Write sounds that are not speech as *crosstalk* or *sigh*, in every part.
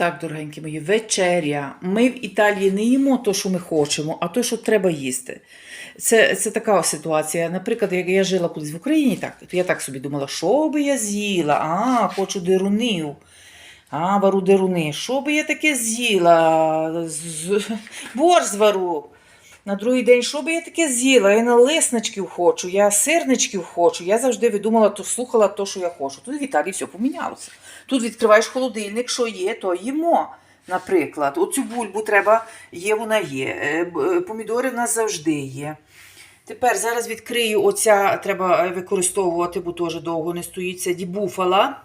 Так, дорогенькі мої, вечеря. Ми в Італії не їмо то, що ми хочемо, а то, що треба їсти. Це, це така ситуація. Наприклад, як я жила колись в Україні, так, то я так собі думала, що би я з'їла? А, хочу дерунів. А, вару деруни. Що би я таке з'їла? Борщ звару. На другий день, що би я таке з'їла? Я налисничків хочу, я сирничків хочу. Я завжди видумала, то слухала то, що я хочу. Тут в Італії все помінялося. Тут відкриваєш холодильник, що є, то їмо. Наприклад, оцю бульбу треба, є, вона є. Е, е, Помідори в нас завжди є. Тепер зараз відкрию оця, треба е, використовувати, бо теж довго не стоїть. Це дібуфала.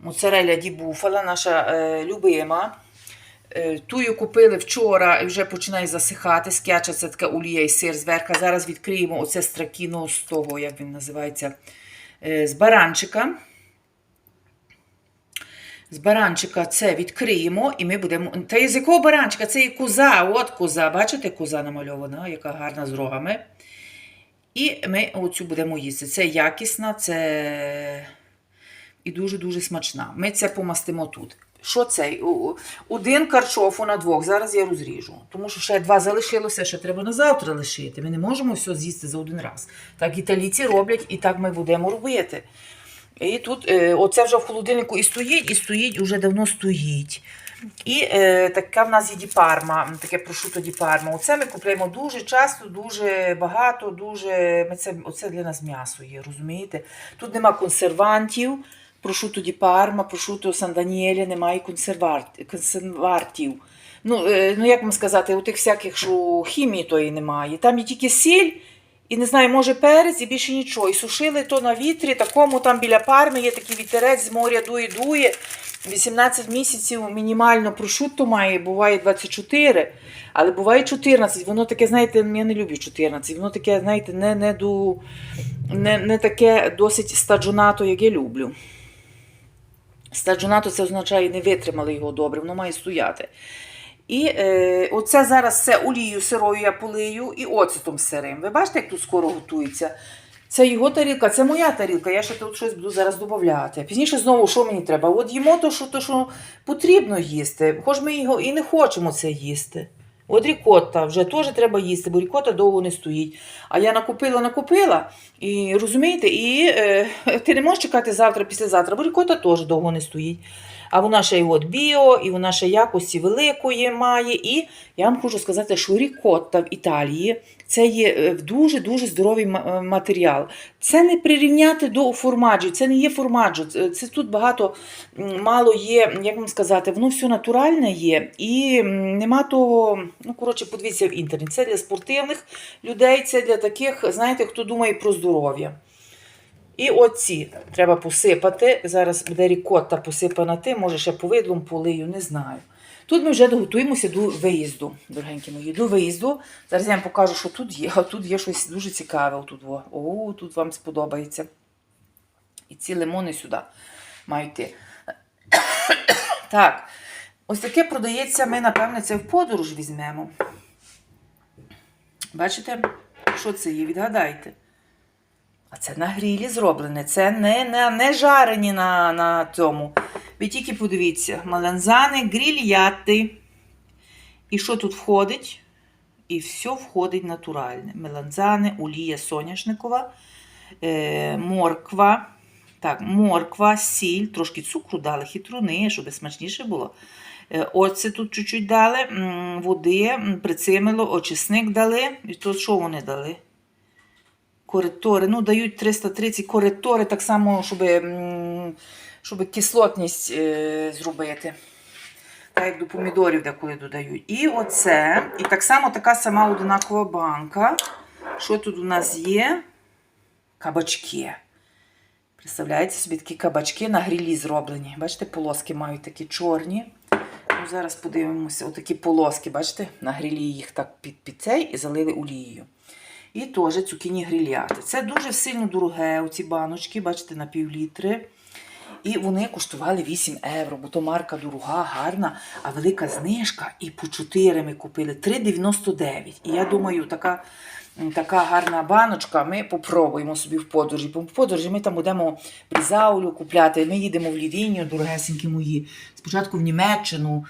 Моцареля дібуфала, наша е, любима. Е, Тую купили вчора і вже починає засихати. Скяча це така олія і сир зверху. Зараз відкриємо оце стракіно з того, як він називається, е, з баранчика. З баранчика це відкриємо, і ми будемо. Та із якого баранчика? Це і коза, от коза. Бачите, коза намальована, яка гарна з рогами. І ми оцю будемо їсти. Це якісна, це і дуже-дуже смачна. Ми це помастимо тут. Що це? Один карчофу на двох. Зараз я розріжу. Тому що ще два залишилося, ще треба на завтра лишити. Ми не можемо все з'їсти за один раз. Так італійці роблять, і так ми будемо робити. І тут е, оце вже в холодильнику і стоїть, і стоїть, уже давно стоїть. І е, така в нас є діпарма, таке прошуто діпарма. Оце ми купуємо дуже часто, дуже багато, дуже. Ми це, оце для нас м'ясо є, розумієте? Тут нема консервантів, прошуто діпарма, прошуто Сан-Даніелі, немає консерварт- консервантів. Ну, е, ну, як вам сказати, у тих всяких, що хімії тої немає. Там є тільки сіль. І не знаю, може перець і більше нічого. І сушили то на вітрі, такому там біля парми є такий вітерець з моря дує, дує. 18 місяців мінімально прошутто має, буває 24, але буває 14. Воно таке, знаєте, я не люблю 14. Воно таке, знаєте, не, не, до, не, не таке досить стаджонато, як я люблю. Стаджонато це означає, не витримали його добре, воно має стояти. І е, оце зараз все олією сирою я полию і оцетом сирим. Ви бачите, як тут скоро готується? Це його тарілка, це моя тарілка. Я ще тут щось буду зараз додати. Пізніше знову, що мені треба? От їмо то, що, то, що потрібно їсти. Хоч ми його і не хочемо це їсти. От рікотта вже теж треба їсти, бо рікота довго не стоїть. А я накупила, накупила, і розумієте, і е, *laughs* ти не можеш чекати завтра, післязавтра, бо рікота теж довго не стоїть. А вона ще й от біо, і вона ще якості великої має. І я вам хочу сказати, що рікотта в Італії це є е, дуже-дуже здоровий е, матеріал. Це не прирівняти до формаджу, це не є формаджо. Це, тут багато мало є, як вам сказати, воно все натуральне є. І нема того, ну коротше, подивіться в інтернет. Це для спортивних людей, це для таких, знаєте, хто думає про здоров'я. І оці треба посипати. Зараз буде рікотта посипана тим, може ще повидлом полию, не знаю. Тут ми вже готуємося до виїзду, дорогенькі мої, до виїзду. Зараз я вам покажу, що тут є. А тут є щось дуже цікаве. Отут. О, тут вам сподобається. І ці лимони сюди мають йти. *coughs* Так, ось таке продається. Ми, напевне, це в подорож візьмемо. Бачите, що це є? Відгадайте. А це на грілі зроблене. Це не, не, не жарені на, на цьому. Ви тільки подивіться: малензани, грільяти. І що тут входить? І все входить натуральне. Меланзани, олія соняшникова, е, морква. Так, морква, сіль, трошки цукру дали, хитруни, щоб смачніше було. Е, Оце тут чуть-чуть дали, води, прицимило, очисник дали. І тут що вони дали? Коректори. Ну, дають 330 коректори, так само, щоб, щоб кислотність е, зробити. Так як до помідорів деколи додають. І оце. І так само така сама одинакова банка. Що тут у нас є? Кабачки. Представляєте собі такі кабачки на грілі зроблені. Бачите, полоски мають такі чорні. Ну, зараз подивимося, отакі полоски, бачите, на грілі їх так під, під цей і залили олією. І теж цукіні грільяти. Це дуже сильно дороге, оці баночки, бачите, на півлітри. І вони коштували 8 євро, бо то марка дорога, гарна, а велика знижка. І по 4 ми купили 3,99. І я думаю, така така гарна баночка. Ми попробуємо собі в подорожі. В подорожі ми там будемо брізаулю купляти. Ми їдемо в Лівінію, дорогесенькі мої. Спочатку в Німеччину,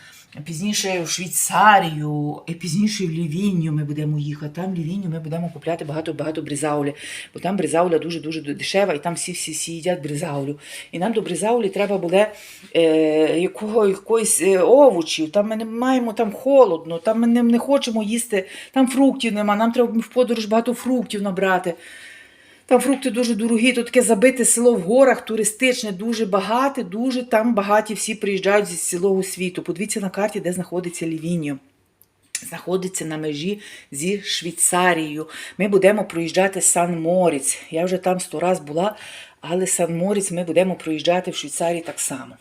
пізніше в Швейцарію, і пізніше в Лівінію ми будемо їхати. Там в Лівінію ми будемо купляти багато-багато брізаулі. Бо там брізауля дуже-дуже дешева, і там всі-всі їдять брізаулю. І нам до брізаулі треба буде е, якого, якоїсь е, овочів. Там ми не маємо там холодно, там ми не, не хочемо їсти, там фруктів нема, нам треба в подорож багато фруктів набрати. Там фрукти дуже дорогі, то таке забите село в горах, туристичне, дуже багате, дуже там багаті всі приїжджають зі цілого світу. Подивіться на карті, де знаходиться Лівіньо. Знаходиться на межі зі Швейцарією. Ми будемо проїжджати Сан-Моріць. Я вже там сто раз була, але Сан-Моріць ми будемо проїжджати в Швейцарії так само.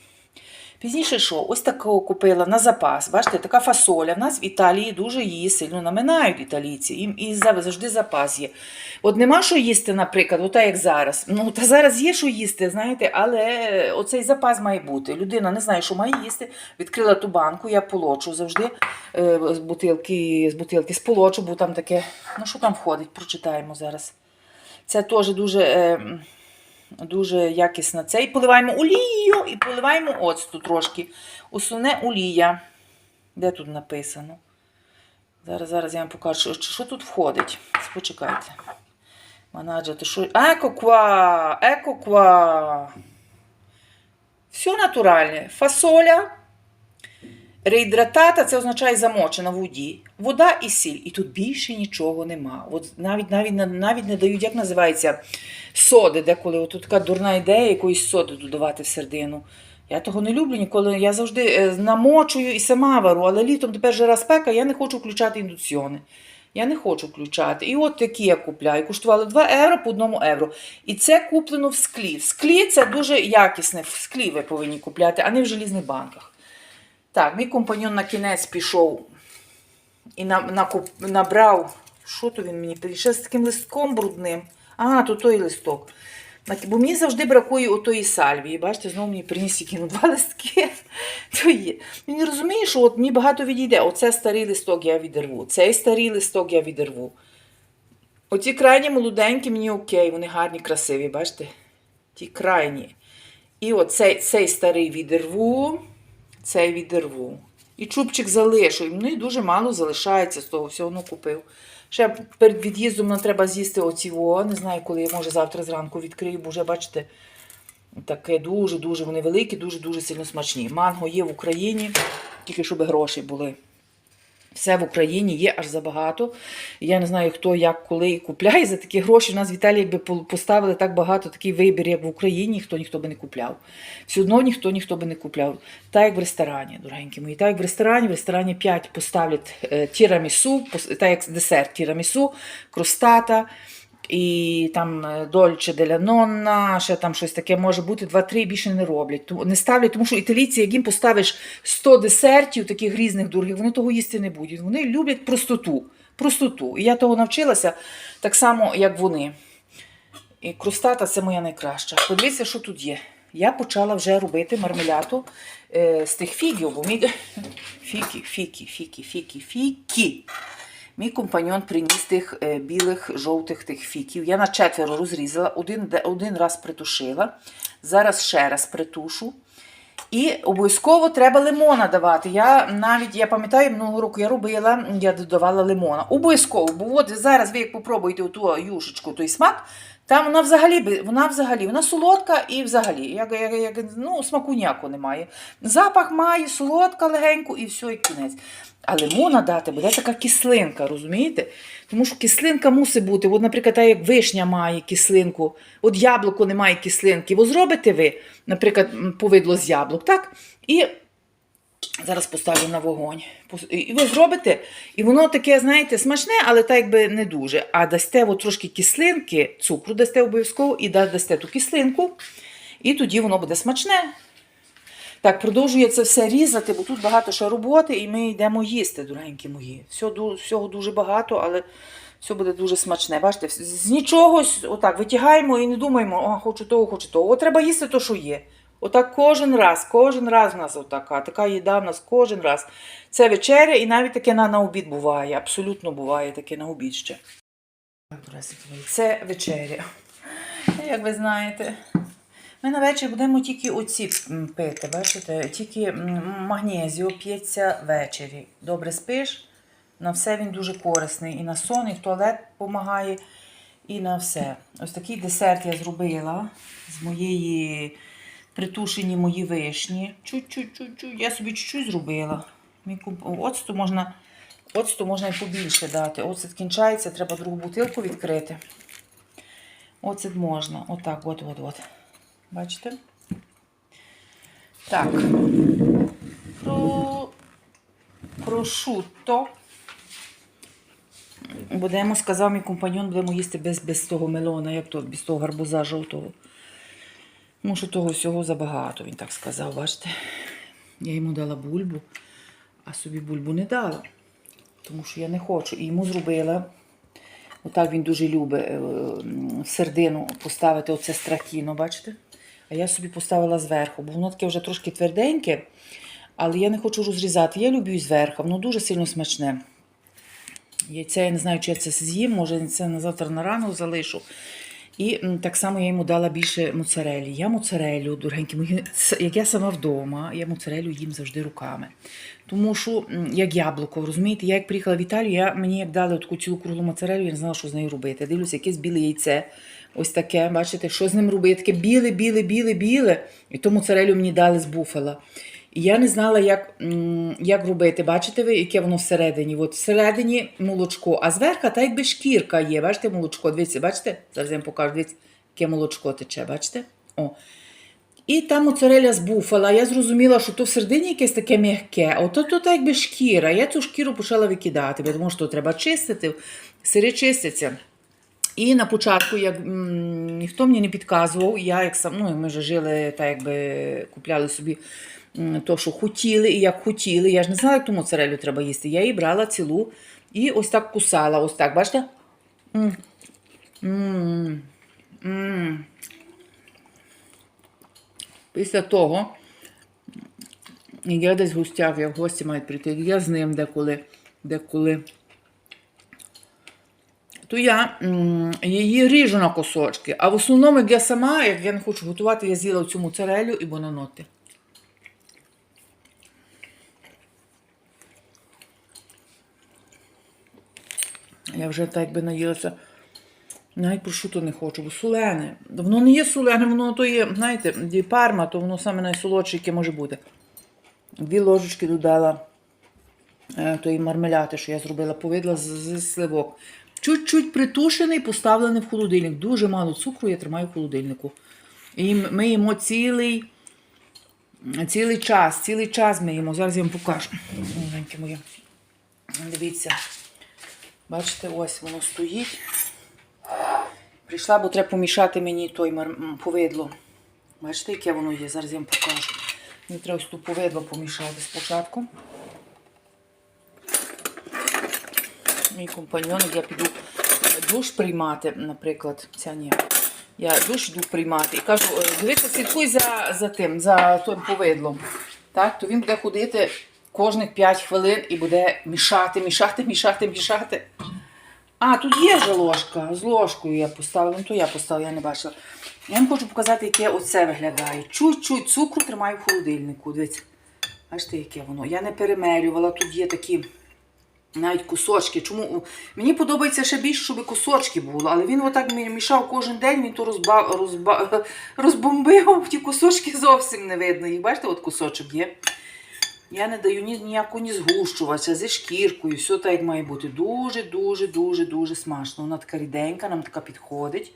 Пізніше що? Ось такого купила на запас. Бачите, така фасоля. В нас в Італії дуже її сильно наминають італійці. Їм і завжди запас є. От нема що їсти, наприклад, ота як зараз. Ну, та зараз є що їсти, знаєте, але оцей запас має бути. Людина не знає, що має їсти. Відкрила ту банку, я полочу завжди е, з бутилки, з бутилки сполочу, бо там таке. Ну, що там входить? Прочитаємо зараз. Це теж дуже. Дуже якісна це. І поливаємо олією і поливаємо оцту трошки. Основне олія. Де тут написано? Зараз, зараз я вам покажу, що, що тут входить. Почекайте. Манаджер, то що. Екоква! Екоква! Все натуральне. Фасоля. Реїдратата це означає замочена в воді. Вода і сіль. І тут більше нічого нема. От навіть, навіть, навіть не дають, як називається, соди, деколи. От така дурна ідея якоїсь соди додавати в середину. Я того не люблю ніколи. Я завжди е, намочую і сама вару, але літом тепер жара спека, я не хочу включати індукціони. Я не хочу включати. І от такі я купляю. Коштували 2 євро по 1 євро. І це куплено в склі. В склі це дуже якісне. В склі ви повинні купляти, а не в желізних банках. Так, мій компаньон на кінець пішов і на, накуп, набрав. Що то він мені прийшов з таким листком брудним. А, то той листок. Бо мені завжди бракує отої сальвії. Бачите, знову мені приніс тільки ну, два *laughs* листки. То. Він розуміє, що от мені багато відійде. Оце старий листок я відірву. Цей старий листок я відірву. Оці крайні молоденькі мені окей, вони гарні, красиві, бачите? Ті крайні. І оцей цей старий відірву, цей відірву. І чубчик залишу. І дуже мало залишається з того всього ну, купив. Ще перед від'їздом нам треба з'їсти оці. Не знаю, коли я може завтра зранку відкрию, бо вже бачите, таке дуже-дуже вони великі, дуже-дуже сильно смачні. Манго є в Україні, тільки щоб гроші були. Все в Україні є аж забагато. Я не знаю, хто як коли і купляє за такі гроші. У нас в Італії якби поставили так багато такий вибір, як в Україні, ніхто ніхто би не купляв. Все одно ніхто ніхто би не купляв. Так як в ресторані, дорогенькі мої. Так як в ресторані, в ресторані 5 поставлять е, тірамісу, так як десерт тірамісу, кростата. І там Дольче деля Нонна, ще там щось таке може бути, два-три більше не роблять. Не ставлять, тому що італійці, як їм поставиш 100 десертів, таких різних дорогих, вони того їсти не будуть. Вони люблять простоту. простоту. І я того навчилася так само, як вони. І крустата це моя найкраща. Подивіться, що тут є. Я почала вже робити мармеляту е, з тих фігів, бо мій *laughs* фіки, фіки, фіки, фіки, фіки. Мій компаньон приніс тих е, білих, жовтих тих фіків. Я на четверо розрізала, один, один раз притушила. Зараз ще раз притушу. І обов'язково треба лимона давати. Я навіть я пам'ятаю, минулого року я робила, я додавала лимона. Обов'язково, бо от зараз ви як попробуєте ту юшечку, той смак, там вона взагалі вона взагалі вона солодка і взагалі, як, як, як, ну, смаку ніякого немає. Запах має, солодка легенько і все, і кінець. А лимона дати буде така кислинка, розумієте? Тому що кислинка мусить бути. От, наприклад, так як вишня має кислинку, от яблуко не має кислинки. От зробите ви, наприклад, повидло з яблук, так? І зараз поставлю на вогонь. І ви зробите, і воно таке, знаєте, смачне, але так якби не дуже. А дасте от трошки кислинки, цукру дасте обов'язково, і дасте ту кислинку, і тоді воно буде смачне. Так, продовжую це все різати, бо тут багато ще роботи, і ми йдемо їсти, дорогенькі мої. Все, всього дуже багато, але все буде дуже смачне. Бачите, з- нічого отак витягаємо і не думаємо, о, хочу того, хочу того. От треба їсти то, що є. Отак кожен раз, кожен раз в нас отака, така їда в нас кожен раз. Це вечеря і навіть таке на, на обід буває. Абсолютно буває таке на обід ще. Це вечеря. Як ви знаєте, ми на вечір будемо тільки оці пити, бачите? Тільки магнезію п'ється ввечері. Добре спиш, на все він дуже корисний. І на сон, і в туалет допомагає, і на все. Ось такий десерт я зробила з моєї притушені мої вишні. Чуть-чуть-чуть. Я собі чуть-чуть зробила. Оцту можна, оцту можна і побільше дати. Оцет кінчається, треба другу бутилку відкрити. Оцет можна. Отак, от, от, от. Бачите? Так. Про... Прошутто. Будемо, сказав мій компаньон, будемо їсти без, без того мелона, як то, без того гарбуза жовтого. Ну, що того всього забагато, він так сказав, бачите. Я йому дала бульбу, а собі бульбу не дала. Тому що я не хочу. І йому зробила. Отак він дуже любить е, сердину поставити оце стратіно, бачите? А я собі поставила зверху, бо воно таке вже трошки тверденьке, але я не хочу розрізати. Я люблю зверху, воно дуже сильно смачне. Яйця я не знаю, чи я це з'їм, може це на завтра на рано залишу. І так само я йому дала більше моцарелі. Я моцарелю, дорогенькі мої, як я сама вдома, я моцарелю їм завжди руками. Тому що, як яблуко, розумієте, я як приїхала в Італію, я, мені як дали таку цілу круглу моцарелю, я не знала, що з нею робити. Я дивлюся, якесь біле яйце. Ось таке, бачите, що з ним робити? Таке біле, біле, біле, біле. І ту моцарелю мені дали з буфала. І я не знала, як, як робити. Бачите ви, яке воно всередині? От всередині молочко, а зверху та якби шкірка є. Бачите, молочко. Дивіться, бачите? Зараз я вам покажу. Дивіться, яке молочко тече, бачите? О. І та моцареля з буфала. Я зрозуміла, що то всередині якесь таке м'яке, а то так якби шкіра. Я цю шкіру почала викидати, тому що треба чистити, сири чистяться. І на початку, як ніхто мені не підказував, я як сам, ну, ми вже жили, так якби купляли собі то, що хотіли, і як хотіли. Я ж не знала, як ту моцарелю треба їсти. Я її брала цілу і ось так кусала. Ось так, бачите? Після того, я десь в гостях, як гості мають прийти, я з ним деколи, деколи то я її ріжу на кусочки. А в основному, як я сама, як я не хочу готувати, я з'їла цю моцарелю і бонаноти. Я вже так якби наїлася. Навіть прошуто не хочу, бо солене. Воно не є солене, воно то є, знаєте, парма, то воно саме найсолодше, яке може бути. Дві ложечки додала е, тої мармеляти, що я зробила, повидла з, з сливок. Чуть-чуть притушений, поставлений в холодильник. Дуже мало цукру я тримаю в холодильнику. І ми їмо цілий, цілий час, цілий час ми їмо. Зараз я вам покажу. Маленьке моє. Дивіться. Бачите, ось воно стоїть. Прийшла, бо треба помішати мені той повидло. Бачите, яке воно є? Зараз я вам покажу. Мені треба ось ту повидло помішати спочатку. Мій компаньон, я піду душ приймати, наприклад, ця ні. Я душ йду приймати і кажу, «Е, дивися, слідкуй за, за тим, за тим повидлом. Так, то він буде ходити кожних 5 хвилин і буде мішати, мішати, мішати, мішати. А, тут є вже ложка. З ложкою я поставила. Ну, то я поставила, я не бачила. Я вам хочу показати, яке оце виглядає. Чуть-чуть цукру тримаю в холодильнику. Дивіться. Бачите, яке воно. Я не перемелювала, тут є такі навіть кусочки. Чому мені подобається ще більше, щоб кусочки були, але він отак мішав кожен день, він то розба... Розба... *laughs* розбомбив, ті кусочки зовсім не видно. Їх бачите, от кусочок є. Я не даю ні, ніякого ні згущувача, зі шкіркою, все так як має бути. Дуже, дуже, дуже, дуже смачно. Вона така ріденька, нам така підходить.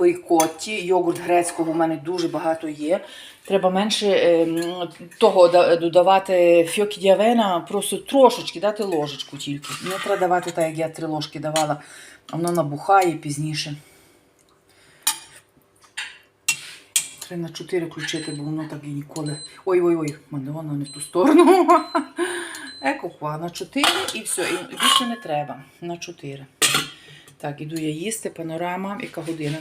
По рікотті, йогурт грецького у мене дуже багато є. Треба менше ем, того додавати фьокі діавена, просто трошечки дати ложечку тільки. Не треба давати так, як я три ложки давала, воно набухає пізніше. Треба на 4 включити, бо воно так і ніколи. Ой-ой-ой, мене воно не в ту сторону. *laughs* Екопа, на 4 і все. І більше не треба. На 4. Так, іду я їсти, панорама, яка година?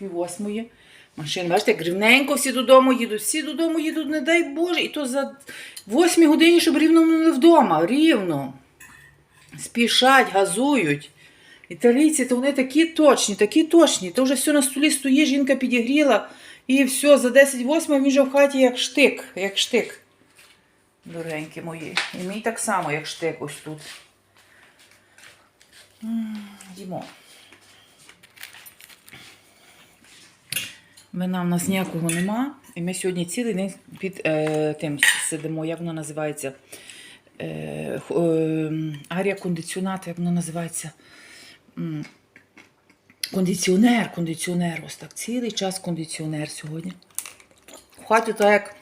Пів восьмої. Машина, бачите, як рівненько всі додому їдуть, всі додому їдуть, не дай Боже, і то за 8 годині, щоб рівно були вдома. Рівно. Спішать, газують. Італійці, то вони такі точні, такі точні. То вже все на столі стоїть, жінка підігріла, і все, за 10-8 він вже в хаті як штик, як штик. Дорогенькі мої. І мій так само, як штик ось тут. Їмо. Вина в нас ніякого нема. І ми сьогодні цілий день під е, тим сидимо, як воно називається. Е, е, арія кондиціонат, як воно називається. Кондиціонер, кондиціонер. Ось так. Цілий час кондиціонер сьогодні. В хаті так як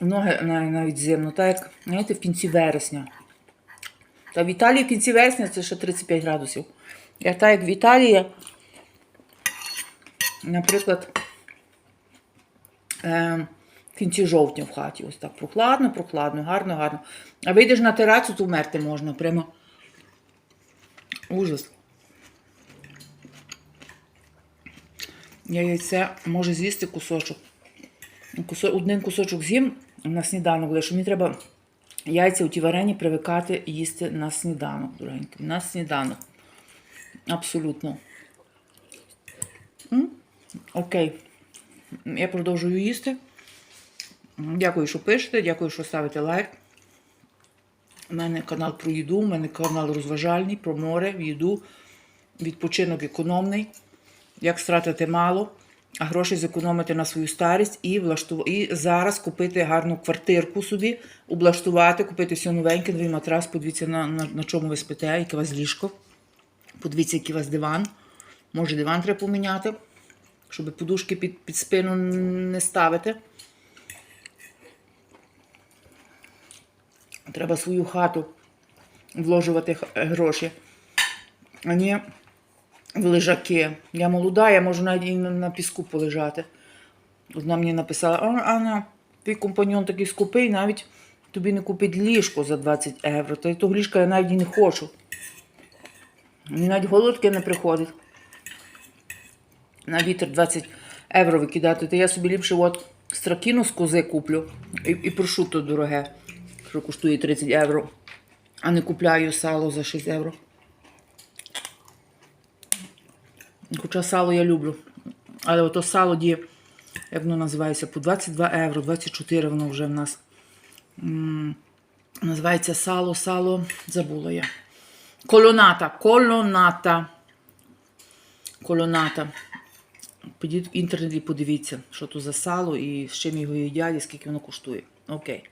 ноги навіть зимно, так як знаєте, в кінці вересня. Та в Італії в кінці вересня це ще 35 градусів. Я так як в Італії, наприклад, е, в кінці жовтня в хаті. Ось так прохладно, прохладно, гарно, гарно. А вийдеш на терацу, то вмерти можна. Прямо ужас. Я яйце можу з'їсти кусочок. Кусо, один кусочок з'їм на сніданок, лише мені треба яйця у ті варені привикати їсти на сніданок, дорогенькі. На сніданок. Абсолютно. Окей. Я продовжую їсти. Дякую, що пишете, дякую, що ставите лайк. У мене канал про їду, у мене канал розважальний, про море, їду, відпочинок економний, як стратити мало, а гроші зекономити на свою старість і, влашту... і зараз купити гарну квартирку собі, облаштувати, купити все новеньке, новий матрас, подивіться, на, на, на чому ви спите, яке у вас ліжко. Подивіться, який у вас диван. Може, диван треба поміняти, щоб подушки під, під спину не ставити. Треба свою хату вложувати гроші, а не в лежаки. Я молода, я можу навіть і на, піску полежати. Одна мені написала, Анна, твій компаньон такий скупий, навіть тобі не купить ліжко за 20 євро. Та того ліжка я навіть і не хочу. Мені навіть голодки не приходить. На вітер 20 євро викидати, то я собі ліпше от стракіну з кози куплю і, і прошуто дороге, що коштує 30 євро, а не купляю сало за 6 євро. Хоча сало я люблю. Але ото сало діє, як воно називається, по 22 євро, 24 воно вже в нас. Називається сало, сало, забула я. Колоната, колоната. Колоната. Підіть в інтернеті, подивіться, що то за сало і з чим його їдять, і скільки воно коштує. Окей.